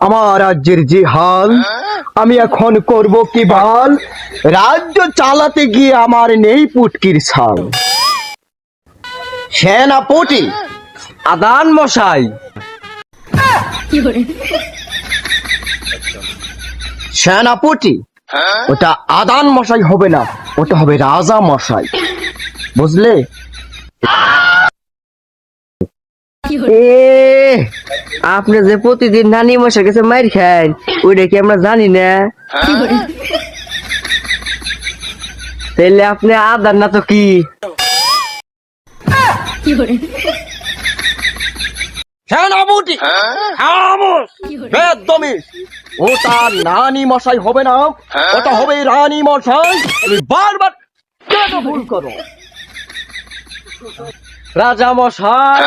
আমার রাজ্যের যে হাল আমি এখন করব কি ভালো রাজ্য চালাতে গিয়ে আমার নেই পুটকির ছাল। সেনাপতি আদান মশাই। সেনাপতি হ্যাঁ? ওটা আদান মশাই হবে না ওটা হবে রাজা মশাই। বুঝলে? আপনি যে প্রতিদিন নানি মশাই কাছে মার খাই ওইটা কি আমরা জানি না? হ্যাঁ? তাহলে আপনি আদান না তো কি? সেনাপতি হামুস বেদমিস ওটা নানি মশাই হবে না। ওটা হবে রানী মশাই। তুমি বারবার কেন ভুল করো? রাজা মশাই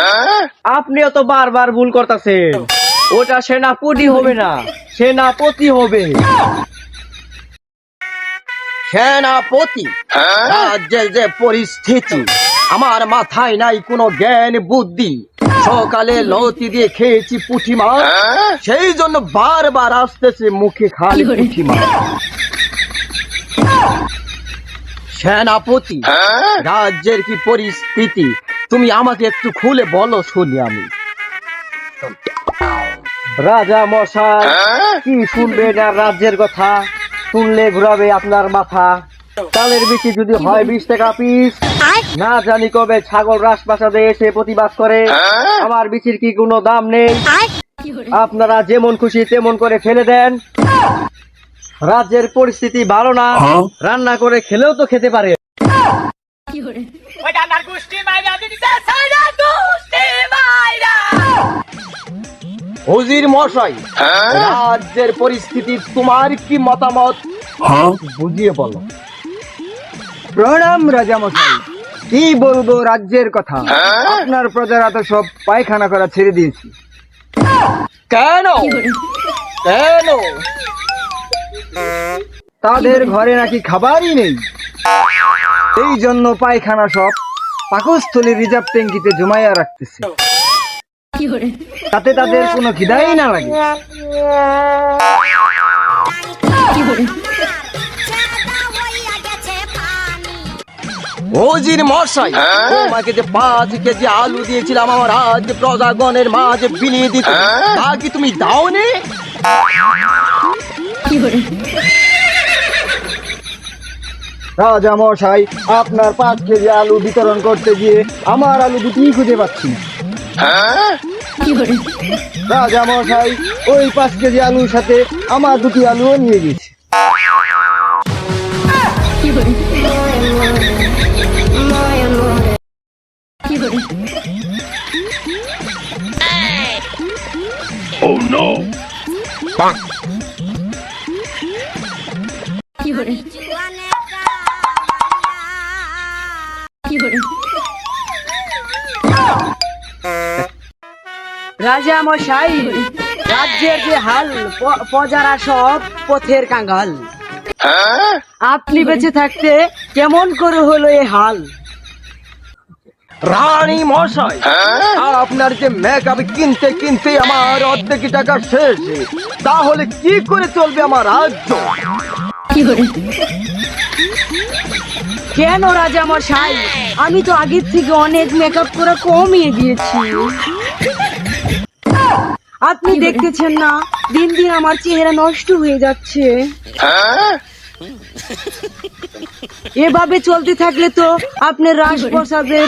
আপনিও তো বারবার ভুল করতেছেন। ওটা সেনাপতি হবে না সেনাপতি হবে। সেনাপতি রাজ্যের যে পরিস্থিতি আমার মাথায় নাই কোনো জ্ঞান বুদ্ধি। সকালে লতি দিয়ে খেয়েছি পুঁটি মাছ। সেই জন্য বারবার আসতেছে মুখে খালি? পুঁটি মাছ। সেনাপতি রাজ্যের কি পরিস্থিতি? তুমি আমাকে একটু খুলে বলো শুনি আমি। রাজা মশাই কি শুনবে না রাজ্যের কথা? শুনলে ঘুরাবে আপনার মাথা। চালের বিক্রি যদি হয় বিশ টাকা পিস। না জানি কবে ছাগল রাজপ্রাসাদে এসে প্রতিবাদ করে। হ্যাঁ? আমার বিচির কি কোনো দাম নেই? আপনারা যেমন খুশি তেমন করে ফেলে দেন। রাজ্যের পরিস্থিতি ভালো না। হ্যাঁ? রান্না করে খেলেও তো খেতে পারে। হুজির মশাই হ্যাঁ? রাজ্যের পরিস্থিতি তোমার কি মতামত? বুঝিয়ে বলো। প্রণাম রাজা মশাই। কি বলব রাজ্যের কথা? হ্যাঁ? আপনার প্রজারা তো সব পায়খানা করা ছেড়ে দিয়েছি। কেন? কেন? তাদের ঘরে নাকি খাবারই নেই। এই জন্য পায়খানা সব পাকস্থলী রিজার্ভ ট্যাঙ্কিতে জমাইয়া রাখতেছে। তাতে তাদের কোনো খিদাই না লাগে। ভৌজির মশাই হ্যাঁ? তোমাকে যে পাঁচ কেজি আলু দিয়েছিলাম আমার আজ প্রজাগণের মাঝে বিলিয়ে দিতে হ্যাঁ? তা কি তুমি দাওনি? রাজা মশাই আপনার পাঁচ কেজি আলু বিতরণ করতে গিয়ে আমার আলু দুটি খুঁজে পাচ্ছি না। হ্যাঁ? রাজা মশাই ওই পাঁচ কেজি আলুর সাথে আমার দুটি আলুও নিয়ে গেছি Oh no! Bonk! রাজা মশাই রাজ্যের যে হাল প্রজারা সব পথের কাঙ্গাল হ্যাঁ? আপনি বেঁচে থাকতে কেমন করে হলো এ হাল রানী মশাই আপনার যে মেকআপ কিনতে কিনতে আমার অর্ধেক টাকা শেষ। তাহলে কি করে চলবে আমার রাজ্য? কেন রাজা মশাই আমি তো আগের থেকে অনেক মেকআপ করা কমিয়ে দিয়েছি। আপনি দেখতেছেন না দিন দিন আমার চেহারা নষ্ট হয়ে যাচ্ছে। এভাবে চলতে থাকলে তো আপনার রাজপ্রসাদের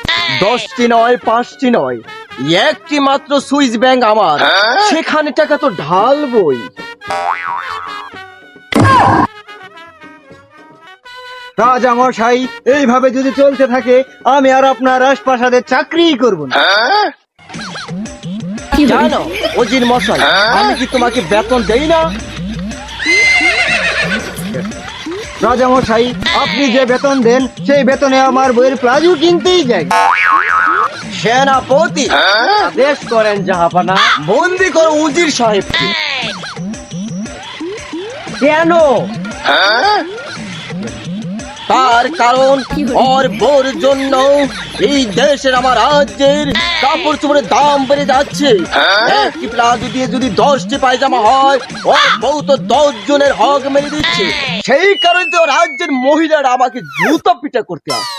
দশটি নয় পাঁচটি নয়। একটি মাত্র সুইস ব্যাংক আমার। সেখানে টাকা তো ঢালবই। রাজা মশাই এইভাবে যদি চলতে থাকে আমি আর আপনার রাজপ্রাসাদে চাকরিই করব না। বলে? জানো অজির মশাই আমি কি তোমাকে বেতন দেই না? রাজা মশাই, আপনি যে বেতন দেন, সেই বেতনে আমার বইয়ের প্লাজু কিনতেই যায় সেনাপতি বেশ করেন জাহাপানা, বন্দি করো উজির সাহেব কেন? তার কারণ? ওর বোর জন্য এই দেশের আমার রাজ্যের কাপড় চোপড়ের দাম বেড়ে যাচ্ছে। একটি প্লাজো দিয়ে যদি দশটি পায়জামা হয় ওর বউ তো দশ জনের হক মেরে দিচ্ছে। সেই কারণে তো রাজ্যের মহিলারা আমাকে জুতো পিটা করতে আসে।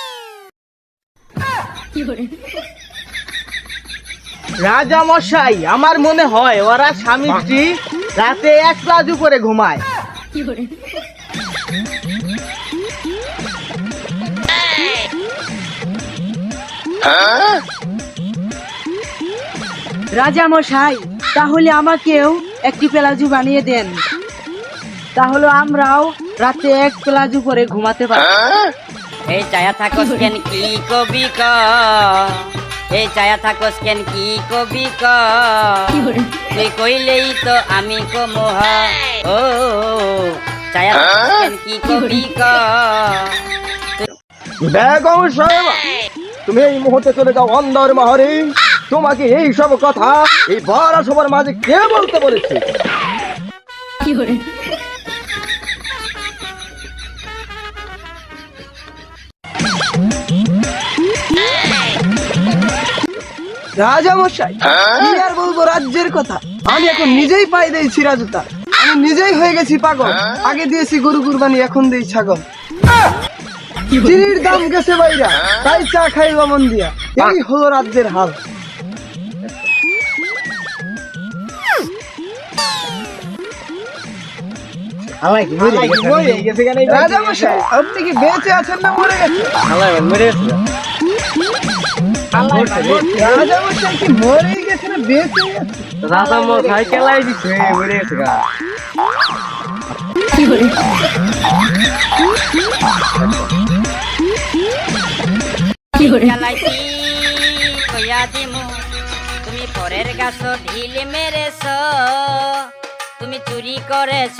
রাজা মশাই আমার মনে হয় ওরা স্বামী স্ত্রী রাতে এক প্লাজু করে ঘুমায়। রাজা মশাই তাহলে আমাকেও একটি পেলাজু বানিয়ে দেন। তাহলে আমরাও রাতে এক পেলাজু করে ঘুমাতে পারি। এই চায়া থাকোস কেন কি কবি ক? এই চায়া থাকোস কেন কি কবি ক? তুই কইলেই তো আমি কমোহ ও চায়া থাকোস কেন কি কবি ক? বেগম সাহেবা তুমি এই মুহূর্তে চলে যাও অন্দর মহরে। তোমাকে এই সব কথা এই বড় সবার মাঝে কে বলতে বলেছে? কি রাজা মশাই কি আর বলব রাজ্যের কথা? আমি এখন নিজেই পাই দেই সিরাজুতা আমি নিজেই হয়ে গেছি পাগল। আগে দিয়েছি গরু কুরবানি এখন দেই ছাগল। চিনির দাম গেছে বাইরা তাই চা খাইবা মন দিয়া। এই হলো রাজ্যের হাল। আপনি কি বেঁচে আছেন না মরে গেছেন? রাজা মশাই কি মরে গেছে না বেঁচে আছে? কেলাই দিছে মরে গেছে ঢিল মেরেছ তুমি চুরি করেছ।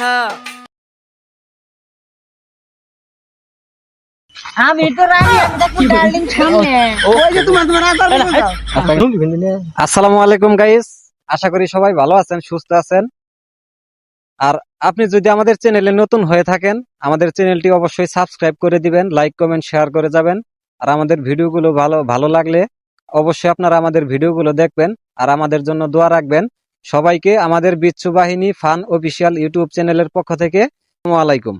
আসসালামু আলাইকুম গাইস আশা করি সবাই ভালো আছেন সুস্থ আছেন। আর আপনি যদি আমাদের চ্যানেলে নতুন হয়ে থাকেন আমাদের চ্যানেলটি অবশ্যই সাবস্ক্রাইব করে দিবেন লাইক কমেন্ট শেয়ার করে যাবেন। আর আমাদের ভিডিওগুলো ভালো ভালো লাগলে অবশ্যই আপনারা আমাদের ভিডিওগুলো দেখবেন আর আমাদের জন্য দোয়া রাখবেন। সবাইকে আমাদের বিচ্ছু বাহিনী ফান অফিসিয়াল ইউটিউব চ্যানেলের পক্ষ থেকে আসসালামু আলাইকুম।